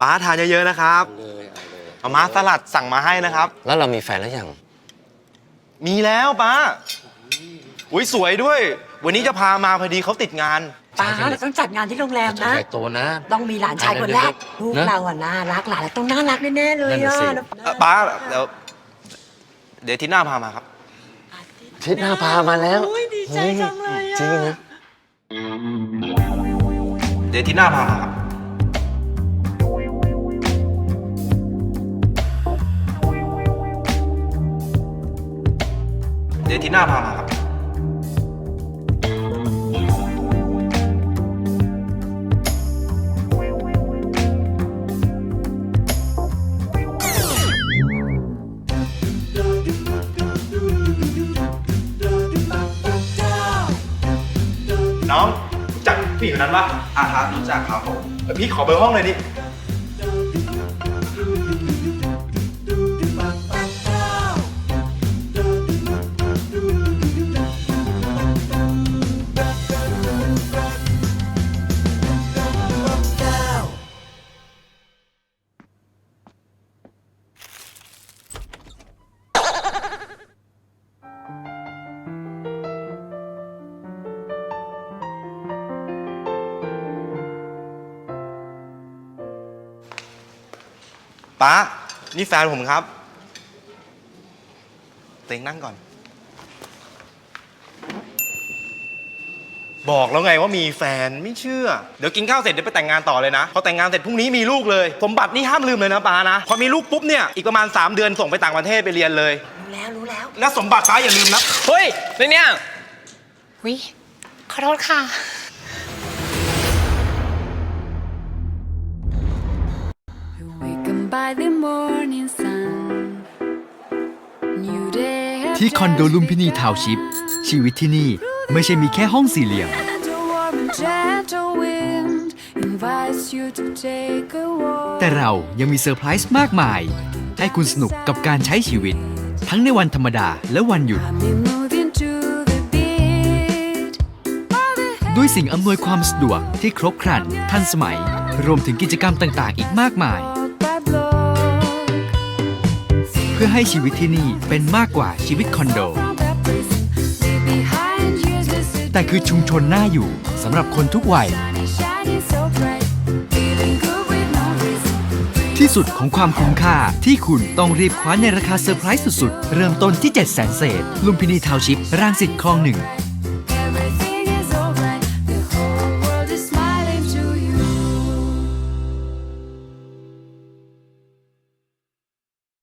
ป้าทานเยอะๆนะครับเลยเอาเลยเอามาสลัดสั่งมาให้นะครับ แล้วเรามีแฟนแล้วยัง มีแล้วป้าอุ้ยสวยด้วย วันนี้จะพามาพอดีเขาติดงาน ป้าเราต้องจัดงานที่โรงแรมนะ ใหญ่โตนะ ต้องมีหลานชายคนแรกลูกนะเราอะน่ารักหลานเราต้องน่ารักแน่ๆเลยนั่นอะน่ะสิเอ่อป้าเดี๋ยวเดี๋ยวอาที่หน้าพามาครับ ทิศหน้าพามาแล้วโอ้ยดีใจจังเลยอะจริงนะ เดี๋ยวอาที่หน้าพามาครับ เดี๋ยวอที่หน้าพามาครับน้องรู้จักผู้หญิงคนนั้นปะอะครับรู้จักครับผมเออพี่ขอเบอร์ห้องเลยดิ ป้านี่แฟนผมครับ เต็งนั่งก่อน บอกแล้วไงว่ามีแฟนไม่เชื่อ เดี๋ยวกินข้าวเสร็จเดี๋ยวไปแต่งงานต่อเลยนะ พอแต่งงานเสร็จพรุ่งนี้มีลูกเลย สมบัตินี่ห้ามลืมเลยนะป้านะ พอมีลูกปุ๊บเนี่ย อีกประมาณ 3 เดือนส่งไปต่างประเทศไปเรียนเลย รู้แล้วรู้แล้วและสมบัติป้าอย่าลืมนะ เฮ้ยในเนี่ย วิขอโทษค่ะ ที่คอนโดลุมพินีทาวน์ชิป ชีวิตที่นี่ไม่ใช่มีแค่ห้องสี่เหลี่ยม And a warm and gentle wind invites you to take a walk. แต่เรายังมีเซอร์ไพรส์มากมาย ให้คุณสนุกกับการใช้ชีวิต ทั้งในวันธรรมดาและวันหยุด I'm moving to the beat of the ด้วยสิ่งอำนวยความสะดวกที่ครบครันทันสมัย รวมถึงกิจกรรมต่างๆ อีกมากมาย พื่อให้ชีวิตที่นี่เป็นมากกว่าชีวิตคอนโด แต่คือชุมชนน่าอยู่สำหรับคนทุกวัย ที่สุดของความคุ้มค่าที่คุณต้องรีบคว้าในราคาเซอร์ไพรส์สุดๆ เริ่มต้นที่ 7 0 0 0 0 0เศษ ลุมพินีทาวน์ชิปรางสิตคลองหนึ่ง